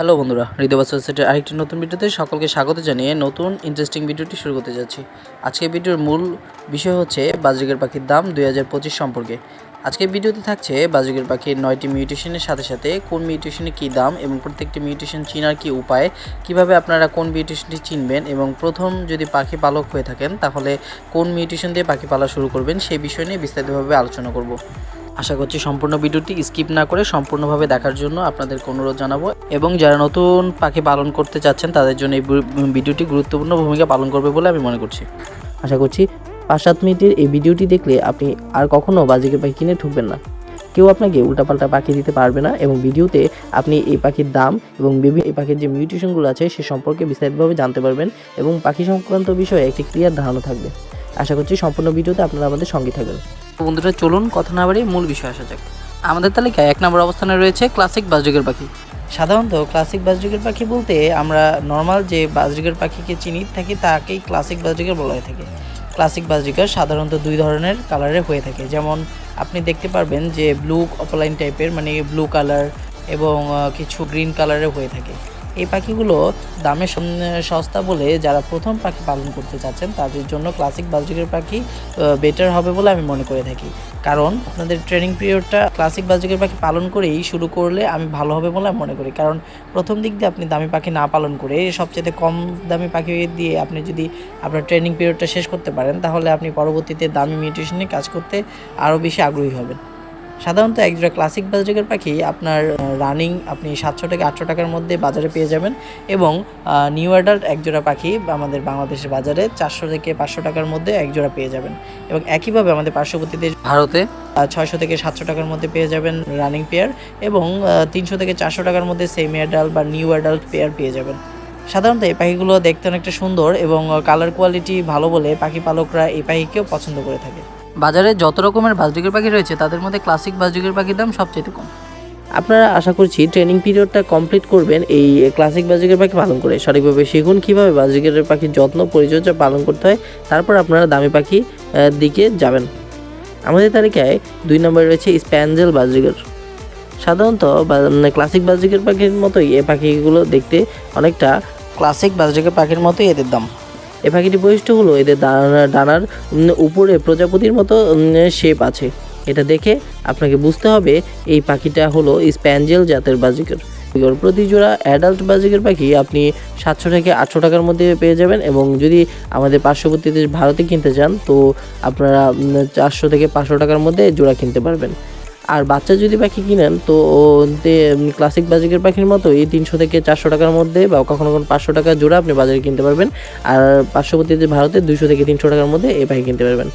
Hello বন্ধুরা, হৃদয় সোসাইটির আরেকটি নতুন ভিডিওতে সকলকে স্বাগত জানিয়ে নতুন ইন্টারেস্টিং ভিডিওটি শুরু করতে যাচ্ছি। আজকে ভিডিওর মূল বিষয় হচ্ছে বাজরিকের পাখির দাম দুই হাজার পঁচিশ সম্পর্কে। আজকে ভিডিওতে থাকছে বাজরিকের পাখির নয়টি মিউটেশনের সাথে সাথে কোন মিউটেশনে কী দাম এবং প্রত্যেকটি মিউটেশন চিনার কী উপায়, কীভাবে আপনারা কোন মিউটেশনটি চিনবেন এবং প্রথম যদি পাখি পালক হয়ে থাকেন তাহলে কোন মিউটেশন দিয়ে পাখি পালা শুরু করবেন সেই বিষয় নিয়ে বিস্তারিতভাবে আলোচনা করব। আশা করছি সম্পূর্ণ ভিডিওটি স্কিপ না করে সম্পূর্ণভাবে দেখার জন্য আপনাদেরকে অনুরোধ জানাব। এবং যারা নতুন পাখি পালন করতে চাচ্ছেন, তাদের জন্য এই ভিডিওটি গুরুত্বপূর্ণ ভূমিকা পালন করবে বলে আমি মনে করছি। আশা করছি পাঁচ সাত মিনিটের এই ভিডিওটি দেখলে আপনি আর কখনও বাজিকে পাখি কিনে ঠুকবেন না। কেউ আপনাকে উল্টাপাল্টা পাখি দিতে পারবে না এবং ভিডিওতে আপনি এই পাখির দাম এবং বিভিন্ন এই পাখির যে মিউটেশনগুলো আছে, সে সম্পর্কে বিস্তারিতভাবে জানতে পারবেন এবং পাখি সংক্রান্ত বিষয়ে একটি ক্লিয়ার ধারণা থাকবে। আশা করছি সম্পূর্ণ ভিডিওতে আপনারা আমাদের সঙ্গে থাকবেন। বন্ধুরা, চলুন কথা না বাড়িয়ে মূল বিষয় আসা যাক। আমাদের তালিকায় এক নম্বর অবস্থানে রয়েছে ক্লাসিক বাজরিকের পাখি। সাধারণত ক্লাসিক বাজরিকের পাখি বলতে আমরা নর্মাল যে বাজরিকের পাখিকে চিনি থাকি তাকেই ক্লাসিক বাজরিকের বলা হয়ে থাকে। ক্লাসিক বাজরিকার সাধারণত দুই ধরনের কালারে হয়ে থাকে। যেমন, আপনি দেখতে পারবেন যে ব্লু অপলাইন টাইপের মানে ব্লু কালার এবং কিছু গ্রিন কালারে হয়ে থাকে। এই পাখিগুলো দামে সস্তা বলে যারা প্রথম পাখি পালন করতে চাচ্ছেন, তাদের জন্য ক্লাসিক বাজরিকের পাখি বেটার হবে বলে আমি মনে করে থাকি। কারণ আপনাদের ট্রেনিং পিরিয়ডটা ক্লাসিক বাজরিকের পাখি পালন করেই শুরু করলে আমি ভালো হবে বলে আমি মনে করি। কারণ প্রথম দিক দিয়ে আপনি দামি পাখি না পালন করে সবচেয়ে কম দামি পাখি দিয়ে আপনি যদি আপনার ট্রেনিং পিরিয়ডটা শেষ করতে পারেন, তাহলে আপনি পরবর্তীতে দামি মিউটেশনে কাজ করতে আরও বেশি আগ্রহী হবেন। সাধারণত একজোড়া ক্লাসিক বাজরিকের পাখি আপনার রানিং আপনি সাতশো থেকে আটশো টাকার মধ্যে বাজারে পেয়ে যাবেন এবং নিউ অ্যাডাল্ট একজোড়া পাখি আমাদের বাংলাদেশের বাজারে চারশো থেকে পাঁচশো টাকার মধ্যে এক জোড়া পেয়ে যাবেন এবং একইভাবে আমাদের পার্শ্ববর্তী দেশ ভারতে ছয়শো থেকে সাতশো টাকার মধ্যে পেয়ে যাবেন রানিং পেয়ার এবং তিনশো থেকে চারশো টাকার মধ্যে সেমি অ্যাডাল্ট বা নিউ অ্যাডাল্ট পেয়ার পেয়ে যাবেন। সাধারণত এই পাখিগুলো দেখতে অনেকটা সুন্দর এবং কালার কোয়ালিটি ভালো বলে পাখি পালকরা এই পাখিকেও পছন্দ করে থাকে। বাজারে যত রকমের বাজরিকের পাখি রয়েছে, তাদের মধ্যে ক্লাসিক বাজরিকের পাখির দাম সবচেয়ে কম। আপনারা আশা করছি ট্রেনিং পিরিয়ডটা কমপ্লিট করবেন, এই ক্লাসিক বাজিকের পাখি পালন করে। সঠিকভাবে শিখুন, কীভাবে বাজিকের পাখির যত্ন, পরিচর্যা পালন করতে হয়। তারপর আপনারা দামি পাখি দিকে যাবেন। আমাদের তালিকায় দুই নম্বরে রয়েছে স্প্যাঞ্জেল বাজিকের সাধারণত ক্লাসিক বাজিকের পাখির মতোই এ পাখিগুলো দেখতে অনেকটা ক্লাসিক বাজিকের পাখির মতোই এদের দাম। এই পাখিটির বৈশিষ্ট্য হলো এদের ডানার উপরে প্রজাপতির মতো শেপ আছে। এটা দেখে আপনাকে বুঝতে হবে, এই পাখিটা হলো স্প্যাঞ্জেল জাতের বাজিকের প্রতি জোড়া অ্যাডাল্ট বাজিকের পাখি আপনি সাতশো থেকে আটশো টাকার মধ্যে পেয়ে যাবেন এবং যদি আমাদের পার্শ্ববর্তী দেশ ভারতে কিনতে চান, তো আপনারা চারশো থেকে পাঁচশো টাকার মধ্যে জোড়া কিনতে পারবেন। আর বাচ্চা যদি পাখি কিনেন, তো ক্লাসিক বাজিকের পাখির মতো এই তিনশো থেকে চারশো টাকার মধ্যে বা কখনো কখনো পাঁচশো টাকা জোড়া আপনি বাজারে কিনতে পারবেন। আর পার্শ্ববর্তী ভারতে দুইশো থেকে তিনশো টাকার মধ্যে এই পাখি কিনতে পারবেন।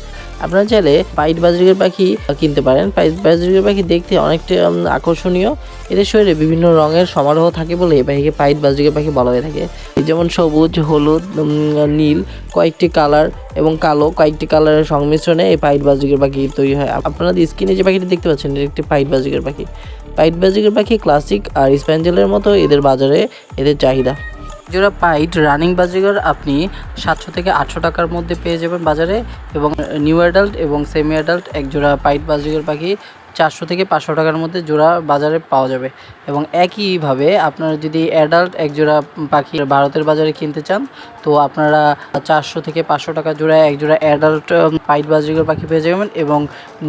আপনারা চাইলে পাইট বাজরিকের পাখি কিনতে পারেন। পাইট বাজরিকের পাখি দেখতে অনেকটা আকর্ষণীয়। এদের শরীরে বিভিন্ন রঙের সমারোহ থাকে বলে এই পাখিকে পাইট বাজরিকের পাখি বলা হয়ে থাকে। যেমন সবুজ, হলুদ নীল, কয়েকটি কালার এবং কালো কয়েকটি কালারের সংমিশ্রণে এই পাইট বাজরিকের পাখি তৈরি হয়। আপনারা স্ক্রিনে যে পাখিটি দেখতে পাচ্ছেন, এটা একটি পাইট বাজরিকের পাখি। পাইট বাজরিকের পাখি ক্লাসিক আর স্প্যাঞ্জেলের মতো এদের বাজারে এদের চাহিদা। জোড়া পাইট রানিং বাজিগার আপনি সাতশো থেকে আটশো টাকার মধ্যে পেয়ে যাবেন বাজারে এবং নিউ অ্যাডাল্ট এবং সেমি অ্যাডাল্ট এক জোড়া পাইট বাজিগার পাখি চারশো থেকে পাঁচশো টাকার মধ্যে জোড়া বাজারে পাওয়া যাবে। এবং একইভাবে আপনারা যদি অ্যাডাল্ট এক জোড়া পাখি ভারতের বাজারে কিনতে চান, তো আপনারা চারশো থেকে পাঁচশো টাকা জোড়া এক জোড়া অ্যাডাল্ট পাইট বাজিগার পাখি পেয়ে যাবেন এবং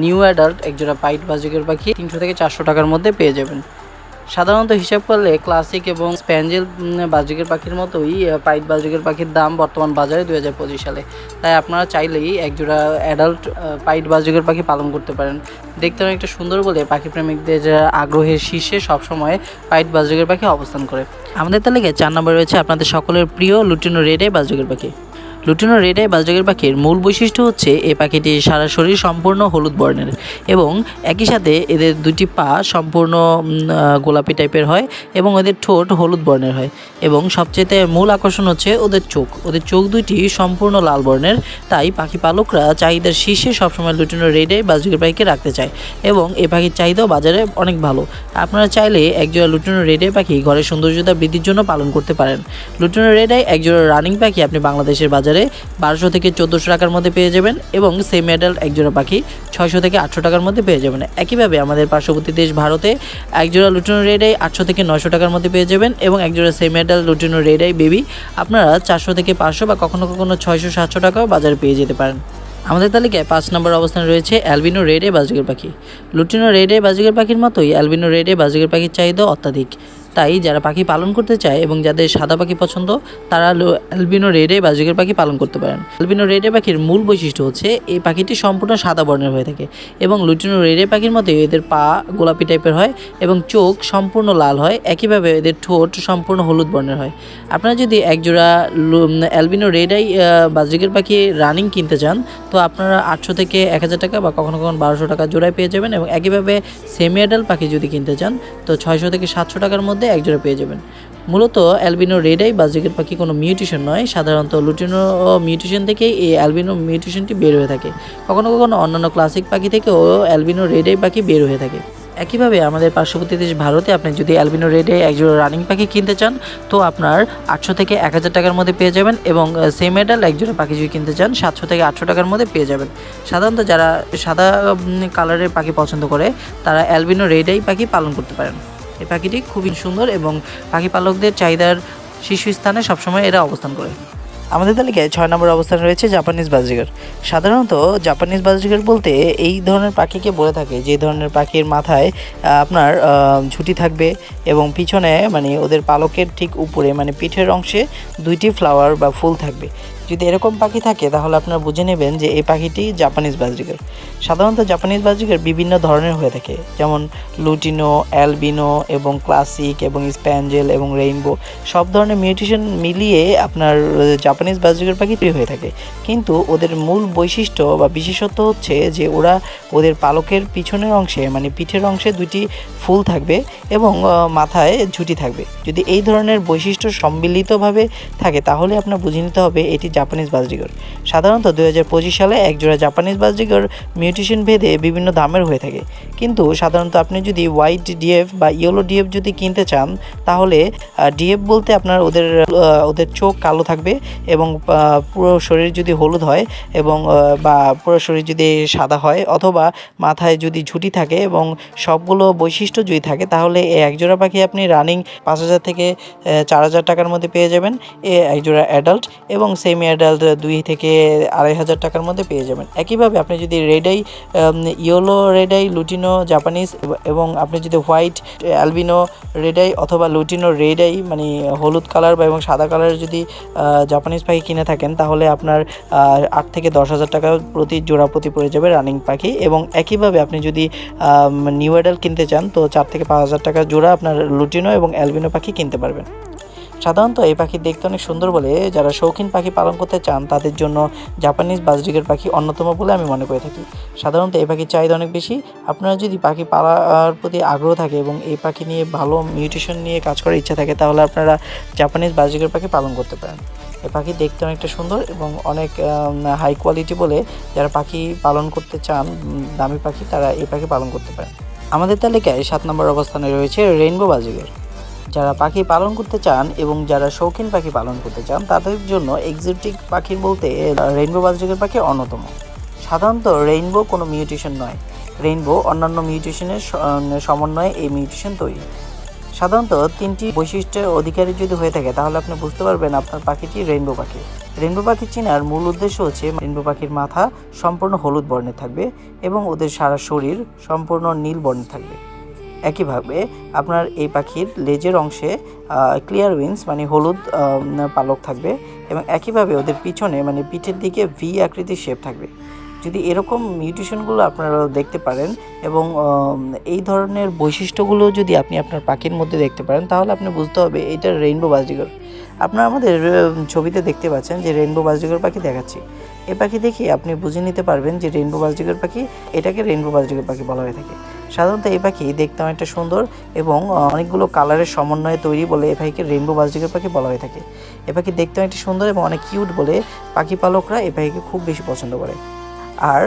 নিউ অ্যাডাল্ট এক জোড়া পাইট বাজিগার পাখি তিনশো থেকে চারশো টাকার মধ্যে পেয়ে যাবেন। সাধারণত হিসাব করলে ক্লাসিক এবং স্প্যাঞ্জেল বাজিকের পাখির মতোই পাইট বাজিকের পাখির দাম বর্তমান বাজারে দুই হাজার পঁচিশ সালে। তাই আপনারা চাইলেই একজোড়া অ্যাডাল্ট পাইট বাজিকের পাখি পালন করতে পারেন। দেখতে অনেকটা সুন্দর বলে পাখি প্রেমিকদের আগ্রহের শীর্ষে সবসময় পাইট বাজিকের পাখি অবস্থান করে। আমাদের তালিকায় চার নম্বরে রয়েছে আপনাদের সকলের প্রিয় লুটিনো রেডে বাজিকের পাখি। লুটিনো রেড আই বাজরাগের পাখির মূল বৈশিষ্ট্য হচ্ছে এই পাখিটি সারা শরীর সম্পূর্ণ হলুদ বর্ণের এবং একই সাথে এদের দুটি পা সম্পূর্ণ গোলাপি টাইপের হয় এবং এদের ঠোঁট হলুদ বর্ণের হয় এবং সবচেয়ে মূল আকর্ষণ হচ্ছে ওদের চোখ। ওদের চোখ দুইটি সম্পূর্ণ লাল বর্ণের, তাই পাখি পালকরা চাহিদার শীর্ষে সবসময় লুটিনো রেড আই বাজরাগের পাখিকে রাখতে চায় এবং এ পাখির চাহিদাও বাজারে অনেক ভালো। আপনারা চাইলে একজোড়া লুটিনো রেড আই পাখি ঘরের সৌন্দর্যতা বৃদ্ধির জন্য পালন করতে পারেন। লুটিনো রেড আই একজোড়া রানিং পাখি আপনি বাংলাদেশের বাজারে বাজারে বারোশো থেকে চোদ্দোশো টাকার মধ্যে পেয়ে যাবেন এবং সেমি অ্যাডাল্ট একজোড়া পাখি ছয়শো থেকে আটশো টাকার মধ্যে পেয়ে যাবেন। একইভাবে আমাদের পার্শ্ববর্তী দেশ ভারতে একজোড়া লুটিনো রেড আই আটশো থেকে নশো টাকার মধ্যে পেয়ে যাবেন এবং একজোড়া semi adult lutino red eye baby আপনারা চারশো থেকে পাঁচশো বা কখনো কখনো ছয়শো, সাতশো টাকাও বাজারে পেয়ে যেতে পারেন। আমাদের তালিকায় পাঁচ নম্বর অবস্থানে রয়েছে অ্যালবিনো রেডে বাজিকের পাখি। লুটিনো রেডে বাজিকের পাখির মতোই অ্যালবিনো রেডে বাজিকের পাখির চাহিদা অত্যাধিক। তাই যারা পাখি পালন করতে চায় এবং যাদের সাদা পাখি পছন্দ, তারা অ্যালবিনো রেডে বা বাজিকের পাখি পালন করতে পারেন। অ্যালবিনো রেডে পাখির মূল বৈশিষ্ট্য হচ্ছে, এই পাখিটি সম্পূর্ণ সাদা বর্ণের হয়ে থাকে এবং লুটিনো রেডে পাখির মতোই এদের পা গোলাপি টাইপের হয় এবং চোখ সম্পূর্ণ লাল হয়, একইভাবে এদের ঠোঁট সম্পূর্ণ হলুদ বর্ণের হয়। আপনারা যদি একজোড়া অ্যালবিনো রেড আই বাজিকের পাখি রানিং কিনতে চান, তো আপনারা আটশো থেকে এক হাজার টাকা বা কখনো কখনো বারোশো টাকা জোড়ায় পেয়ে যাবেন এবং একইভাবে সেমি অ্যাডাল পাখি যদি কিনতে চান, তো ছয়শো থেকে সাতশো টাকার মধ্যে এক জোড়া পেয়ে যাবেন। মূলত অ্যালবিনো রেডাই বাজিকের পাখি কোনো মিউটিশন নয়, সাধারণত লুটিনো মিউটিশন থেকেই এই অ্যালবিনো মিউটিশনটি বের হয়ে থাকে। কখনো কখনো অন্যান্য ক্লাসিক পাখি থেকেও অ্যালবিনো রেডাই পাখি বের হয়ে থাকে। একইভাবে আমাদের পার্শ্ববর্তী দেশ ভারতে আপনি যদি অ্যালবিনো রেডে একজোড়া রানিং পাখি কিনতে চান, তো আপনার আটশো থেকে এক হাজার টাকার মধ্যে পেয়ে যাবেন এবং সেম মেডাল একজোড়া পাখি যদি কিনতে চান, সাতশো থেকে আটশো টাকার মধ্যে পেয়ে যাবেন। সাধারণত যারা সাদা কালারের পাখি পছন্দ করে, তারা অ্যালবিনো রেডাই পাখি পালন করতে পারেন। এই পাখিটি খুবই সুন্দর এবং পাখি পালকদের চাহিদার শীর্ষস্থানে সবসময় এরা অবস্থান করে। আমাদের তালিকায় ছয় নম্বর অবস্থান রয়েছে জাপানিজ বাজিগার। সাধারণত জাপানিজ বাজিগার বলতে এই ধরনের পাখিকে বলে থাকে যে ধরনের পাখির মাথায় আপনার ঝুঁটি থাকবে এবং পিছনে মানে ওদের পালকের ঠিক উপরে মানে পিঠের অংশে দুইটি ফ্লাওয়ার বা ফুল থাকবে। যদি এরকম পাখি থাকে, তাহলে আপনারা বুঝে নেবেন যে এই পাখিটি জাপানিজ বাজিগার সাধারণত জাপানিজ বাজিগার বিভিন্ন ধরনের হয়ে থাকে। যেমন লুটিনো, অ্যালবিনো এবং ক্লাসিক এবং স্প্যাঞ্জেল এবং রেইনবো, সব ধরনের মিউটেশন মিলিয়ে আপনার জাপানিজ বাজিগার পাখি তৈরি হয়ে থাকে। কিন্তু ওদের মূল বৈশিষ্ট্য বা বিশেষত্ব হচ্ছে যে ওরা ওদের পালকের পিছনের অংশে মানে পিঠের অংশে দুটি ফুল থাকবে এবং মাথায় ঝুঁটি থাকবে। যদি এই ধরনের বৈশিষ্ট্য সম্মিলিতভাবে থাকে, তাহলে আপনার বুঝে নিতে হবে এটি জাপানিজ বাজরিগর। সাধারণত দুই হাজার পঁচিশ সালে একজোড়া জাপানিজ বাজরিগর মিউটিশন ভেদে বিভিন্ন দামের হয়ে থাকে। কিন্তু সাধারণত আপনি যদি হোয়াইট ডিএফ বা ইয়েলো ডিএফ যদি কিনতে চান, তাহলে ডিএফ বলতে আপনার ওদের ওদের চোখ কালো থাকবে এবং পুরো শরীর যদি হলুদ হয় এবং বা পুরো শরীর যদি সাদা হয় অথবা মাথায় যদি ঝুঁটি থাকে এবং সবগুলো বৈশিষ্ট্য যদি থাকে, তাহলে এই একজোড়া পাখি আপনি রানিং পাঁচ হাজার থেকে চার হাজার টাকার মধ্যে পেয়ে যাবেন। এ একজোড়া অ্যাডাল্ট এবং সেমি অ্যাডাল্ট দুই থেকে আড়াই হাজার টাকার মধ্যে পেয়ে যাবেন। একইভাবে আপনি যদি red eye yellow red eye lutino Japanese এবং আপনি যদি হোয়াইট অ্যালবিনো রেডাই অথবা লুটিনো রেডাই মানে হলুদ কালার বা এবং সাদা কালারের যদি জাপানিজ পাখি কিনে থাকেন, তাহলে আপনার আট থেকে দশ হাজার টাকা প্রতি জোড়া প্রতি পড়ে যাবে রানিং পাখি এবং একইভাবে আপনি যদি নিউ অ্যাডাল কিনতে চান, তো চার থেকে পাঁচ হাজার টাকা জোড়া আপনার লুটিনো এবং অ্যালবিনো পাখি কিনতে পারবেন। সাধারণত এই পাখি দেখতে অনেক সুন্দর বলে। যারা শৌখিন পাখি পালন করতে চান, তাদের জন্য জাপানিজ বাজরিকের পাখি অন্যতম বলে আমি মনে করে থাকি। সাধারণত এই পাখির চাহিদা অনেক বেশি। আপনারা যদি পাখি পালার প্রতি আগ্রহ থাকে এবং এই পাখি নিয়ে ভালো মিউটেশন নিয়ে কাজ করার ইচ্ছা থাকে, তাহলে আপনারা জাপানিজ বাজরিকের পাখি পালন করতে পারেন। এই পাখি দেখতে অনেকটা সুন্দর এবং অনেক হাই কোয়ালিটি বলে যারা পাখি পালন করতে চান দামি পাখি, তারা এই পাখি পালন করতে পারেন। আমাদের তালিকায় সাত নম্বর অবস্থানে রয়েছে রেইনবো বাজিগর যারা পাখি পালন করতে চান এবং যারা শৌখিন পাখি পালন করতে চান, তাদের জন্য এক্সোটিক পাখি বলতে রেইনবো বাজরিকের পাখি অন্যতম। সাধারণত রেইনবো কোনো মিউটেশন নয়। রেইনবো অন্যান্য মিউটেশনের সমন্বয়ে এই মিউটেশন তৈরি। সাধারণত তিনটি বৈশিষ্ট্যের অধিকারী যদি হয়ে থাকে, তাহলে আপনি বুঝতে পারবেন আপনার পাখিটি রেইনবো পাখি। রেইনবো পাখি চিনার মূল উদ্দেশ্য হচ্ছে রেইনবো পাখির মাথা সম্পূর্ণ হলুদ বর্ণের থাকবে এবং ওদের সারা শরীর সম্পূর্ণ নীল বর্ণের থাকবে। একইভাবে আপনার এই পাখির লেজের অংশে ক্লিয়ার উইংস মানে হলুদ পালক থাকবে এবং একইভাবে ওদের পিছনে মানে পিঠের দিকে ভি আকৃতির শেপ থাকবে। যদি এরকম মিউটেশনগুলো আপনারা দেখতে পারেন এবং এই ধরনের বৈশিষ্ট্যগুলো যদি আপনি আপনার পাখির মধ্যে দেখতে পারেন, তাহলে আপনি বুঝতে হবে এটা রেইনবো বাজিগর আপনারা আমাদের ছবিতে দেখতে পাচ্ছেন যে রেইনবো বাজিগর পাখি দেখাচ্ছি। এ পাখি দেখে আপনি বুঝে নিতে পারবেন যে রেইনবো বাজিগর পাখি, এটাকে রেইনবো বাজিগর পাখি বলা হয়ে থাকে। সাধারণত এই পাখি দেখতে অনেকটা সুন্দর এবং অনেকগুলো কালারের সমন্বয়ে তৈরি বলে এই পাখিকে রেইনবো বাজিগর পাখি বলা হয়ে থাকে। এ পাখি দেখতে অনেকটা সুন্দর এবং অনেক কিউট বলে পাখি পালকরা এই পাখিকে খুব বেশি পছন্দ করে। আর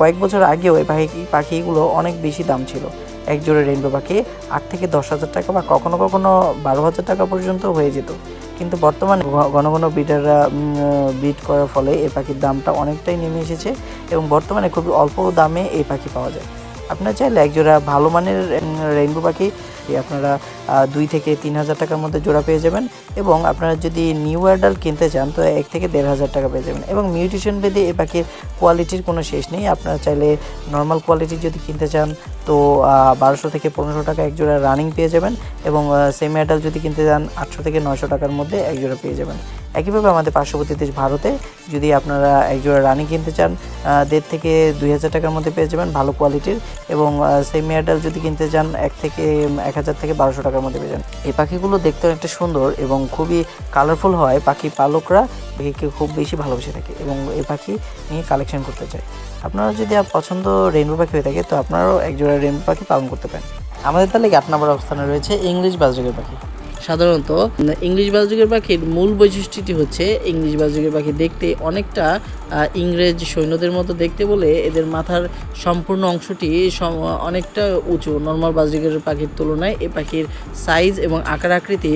কয়েক বছর আগেও এই পাখি, পাখিগুলো অনেক বেশি দাম ছিল। এক জোড়া রেইনবো পাখি আট থেকে দশ হাজার টাকা বা কখনো কখনো বারো হাজার টাকা পর্যন্ত হয়ে যেত। কিন্তু বর্তমানে ঘন ঘন বিটাররা বিট করার ফলে এই পাখির দামটা অনেকটাই নেমে এসেছে এবং বর্তমানে খুবই অল্প দামে এই পাখি পাওয়া যায়। আপনারা চাইলে এক জোড়া ভালো মানের রেইনবো পাখি আপনারা দুই থেকে তিন হাজার টাকার মধ্যে জোড়া পেয়ে যাবেন। এবং আপনারা যদি নিউ অ্যাডাল্ট কিনতে চান, তো এক থেকে দেড় হাজার টাকা পেয়ে যাবেন। এবং মিউটেশন ভেদে এই পাখির কোয়ালিটির কোনো শেষ নেই। আপনারা চাইলে নর্মাল কোয়ালিটির যদি কিনতে চান, তো বারোশো থেকে পনেরোশো টাকা এক জোড়া রানিং পেয়ে যাবেন। এবং সেমি অ্যাডাল্ট যদি কিনতে চান, আটশো থেকে নয়শো টাকার মধ্যে এক জোড়া পেয়ে যাবেন। একইভাবে আমাদের পার্শ্ববর্তী দেশ ভারতে যদি আপনারা একজোড়া রানি কিনতে চান দেড় থেকে দুই হাজার টাকার মধ্যে পেয়ে যাবেন ভালো কোয়ালিটির এবং সেমি অ্যাডাল্ট যদি কিনতে চান, এক থেকে এক হাজার থেকে বারোশো টাকার মধ্যে পেয়ে যান এই পাখিগুলো দেখতে অনেকটা সুন্দর এবং খুবই কালারফুল হয়। পাখি পালকরা পাখিকে খুব বেশি ভালোবেসে থাকে এবং এই পাখি নিয়ে কালেকশন করতে চায়। আপনারা যদি পছন্দ রেইনবো পাখি হয়ে থাকে, তো আপনারাও একজোড়া রেইনবো পাখি পালন করতে পারেন। আমাদের তালিকা আট নম্বর অবস্থানে রয়েছে ইংলিশ বাজরগের পাখি। সাধারণত ইংলিশ বাজরগের পাখির মূল বৈশিষ্ট্যটি হচ্ছে ইংলিশ বাজরগের পাখি দেখতে অনেকটা ইংরেজ সৈন্যদের মতো দেখতে বলে এদের মাথার সম্পূর্ণ অংশটি অনেকটা উঁচু। নর্মাল বাজরগের পাখির তুলনায় এই পাখির সাইজ এবং আকার আকৃতি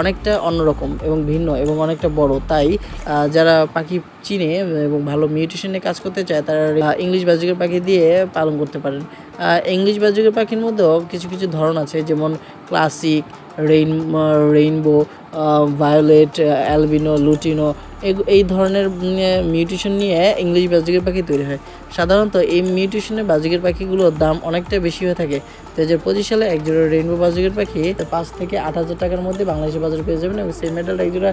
অনেকটা অন্যরকম এবং ভিন্ন এবং অনেকটা বড়। তাই যারা পাখি চিনে এবং ভালো মিউটেশনে কাজ করতে চায়, তারা ইংলিশ বাজরগের পাখি দিয়ে পালন করতে পারেন। ইংলিশ বাজরগের পাখির মধ্যেও কিছু কিছু ধরন আছে, যেমন classic rain rainbow violet albino lutino এই ধরনের মিউটেশন নিয়ে ইংলিশ বাজিকের পাখি তৈরি হয়। সাধারণত এই মিউটেশনের বাজিকের পাখিগুলোর দাম অনেকটা বেশি হয়ে থাকে। দু হাজার পঁচিশ সালে একজোড়া রেইনবো বাজিকের পাখি পাঁচ থেকে আট হাজার টাকার মধ্যে বাংলাদেশের বাজারে পেয়ে যাবেন এবং সেই মেডাল একজোড়া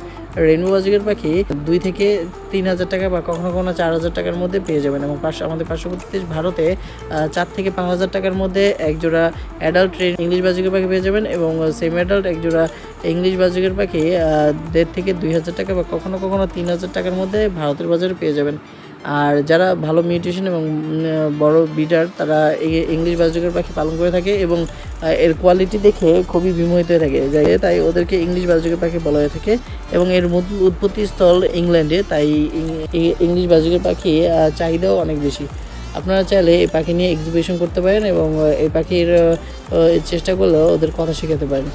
রেইনবো বাজিকের পাখি দুই থেকে তিন হাজার টাকা বা কখনো কখনো চার হাজার টাকার মধ্যে পেয়ে যাবেন এবং পাশ আমাদের পার্শ্ববর্তী দেশ ভারতে চার থেকে পাঁচ হাজার টাকার মধ্যে একজোড়া অ্যাডাল্ট ইংলিশ বাজিকের পাখি পেয়ে যাবেন এবং সেমি অ্যাডাল্ট একজোড়া ইংলিশ বাজুকের পাখি দেড় থেকে দুই হাজার টাকা বা কখনো কখনো তিন হাজার টাকার মধ্যে ভারতের বাজারে পেয়ে যাবেন। আর যারা ভালো মিউটেশন এবং বড় বিডার তারা ইংলিশ বাজিকের পাখি পালন করে থাকে এবং এর কোয়ালিটি দেখে খুবই বিমোহিত হয়ে থাকে। তাই ওদেরকে ইংলিশ বাজিকের পাখি বলা হয়ে থাকে এবং এর উৎপত্তি স্থল ইংল্যান্ডে, তাই ইংলিশ বাজুকের পাখি চাহিদাও অনেক বেশি। আপনারা চাইলে এই পাখি নিয়ে এক্সিবিশন করতে পারেন এবং এই পাখির চেষ্টা করলেও ওদের কথা শেখাতে পারেন।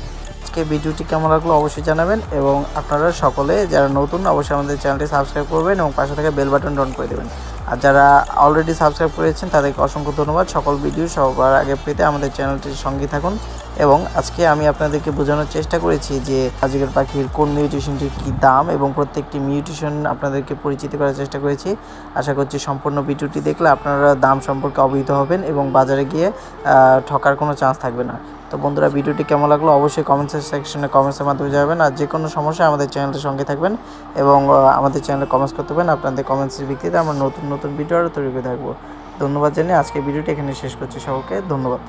আজকে ভিডিওটি কেমন লাগল অবশ্যই জানাবেন এবং আপনারা সকলে যারা নতুন, অবশ্যই আমাদের চ্যানেলটি সাবস্ক্রাইব করবেন এবং পাশে থেকে বেল বাটন অন করে দেবেন। আর যারা অলরেডি সাবস্ক্রাইব করেছেন, তাদেরকে অসংখ্য ধন্যবাদ। সকল ভিডিও সবার আগে পেতে আমাদের চ্যানেলটির সঙ্গে থাকুন এবং আজকে আমি আপনাদেরকে বোঝানোর চেষ্টা করেছি যে আজকের পাখির কোন মিউটেশনটির কী দাম এবং প্রত্যেকটি মিউটেশন আপনাদেরকে পরিচিত করার চেষ্টা করেছি। আশা করছি সম্পূর্ণ ভিডিওটি দেখলে আপনারা দাম সম্পর্কে অবহিত হবেন এবং বাজারে গিয়ে ঠকার কোনো চান্স থাকবে না। তো বন্ধুরা, ভিডিওটি কেমন লাগল অবশ্যই কমেন্টস সেকশনে কমেন্টসের মাধ্যমে যাবেন আর যে কোনো সমস্যায় আমাদের চ্যানেলের সঙ্গে থাকবেন এবং আমাদের চ্যানেলে কমেন্টস করতে পারেন। আপনাদের কমেন্টসের ভিত্তিতে আমরা নতুন নতুন ভিডিও আরও তৈরি করে থাকব। ধন্যবাদ জানিয়ে আজকে ভিডিওটি এখানে শেষ করছি। সকলকে ধন্যবাদ।